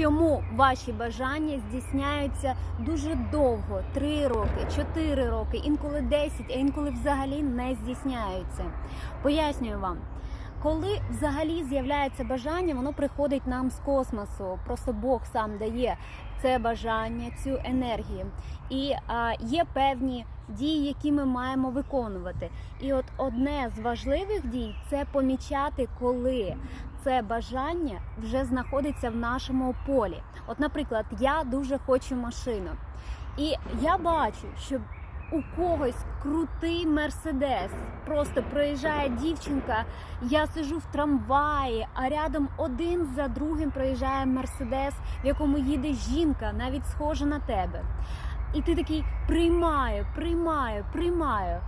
чому ваші бажання здійсняються дуже довго 3 роки, 4 роки, інколи 10, а інколи взагалі не здійсняються. Пояснюю вам. Коли взагалі з'являється бажання, воно приходить нам з космосу. Просто Бог сам дає це бажання, цю енергію. І а, є певні дії, які ми маємо виконувати. І от одне з важливих дій це помічати, коли це бажання вже знаходиться в нашому полі. От, наприклад, я дуже хочу машину, і я бачу, що у когось крутий мерседес. Просто проїжджає дівчинка. Я сижу в трамваї, а рядом один за другим проїжджає мерседес, в якому їде жінка, навіть схожа на тебе. І ти такий приймаю, приймаю, приймаю.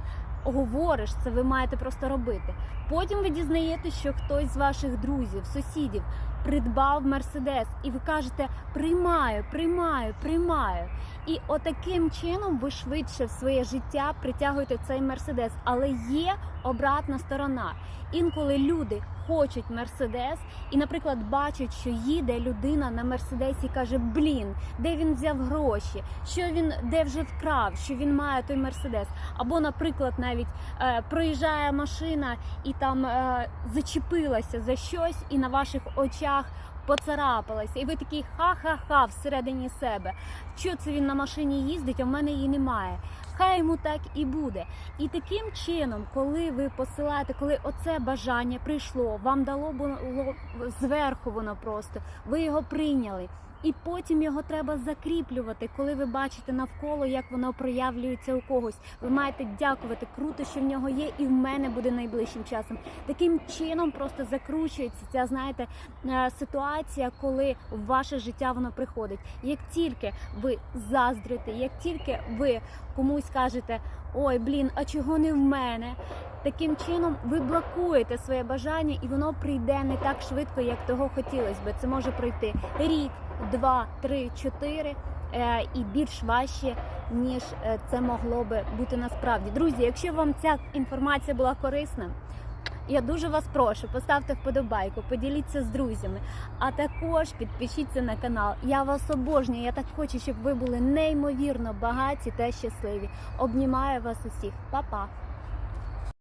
Говориш, це ви маєте просто робити. Потім ви дізнаєтесь, що хтось з ваших друзів, сусідів придбав мерседес, і ви кажете приймаю, приймаю, приймаю. І отаким чином ви швидше в своє життя притягуєте цей мерседес. Але є обратна сторона. Інколи люди хочуть мерседес, і, наприклад, бачать, що їде людина на мерседесі, каже: Блін, де він взяв гроші, що він де вже вкрав, що він має той мерседес. Або, наприклад, навіть е, проїжджає машина і там е, зачепилася за щось, і на ваших очах. Поцарапалася, і ви такий ха-ха-ха всередині себе. Що це він на машині їздить, а в мене її немає. Хай йому так і буде. І таким чином, коли ви посилаєте, коли оце бажання прийшло, вам дало було зверху воно просто, ви його прийняли. І потім його треба закріплювати, коли ви бачите навколо, як воно проявлюється у когось. Ви маєте дякувати. Круто, що в нього є, і в мене буде найближчим часом. Таким чином просто закручується ця, знаєте, е, ситуація, коли в ваше життя воно приходить. Як тільки ви заздрите, як тільки ви комусь кажете, ой, блін, а чого не в мене? Таким чином ви блокуєте своє бажання, і воно прийде не так швидко, як того хотілося би. Це може пройти рік, два, три, чотири. е, І більш важче, ніж е, це могло би бути насправді. Друзі, якщо вам ця інформація була корисна, я дуже вас прошу, поставте вподобайку, поділіться з друзями, а також підпишіться на канал. Я вас обожнюю. Я так хочу, щоб ви були неймовірно багаті та щасливі. Обнімаю вас усіх, Па-па!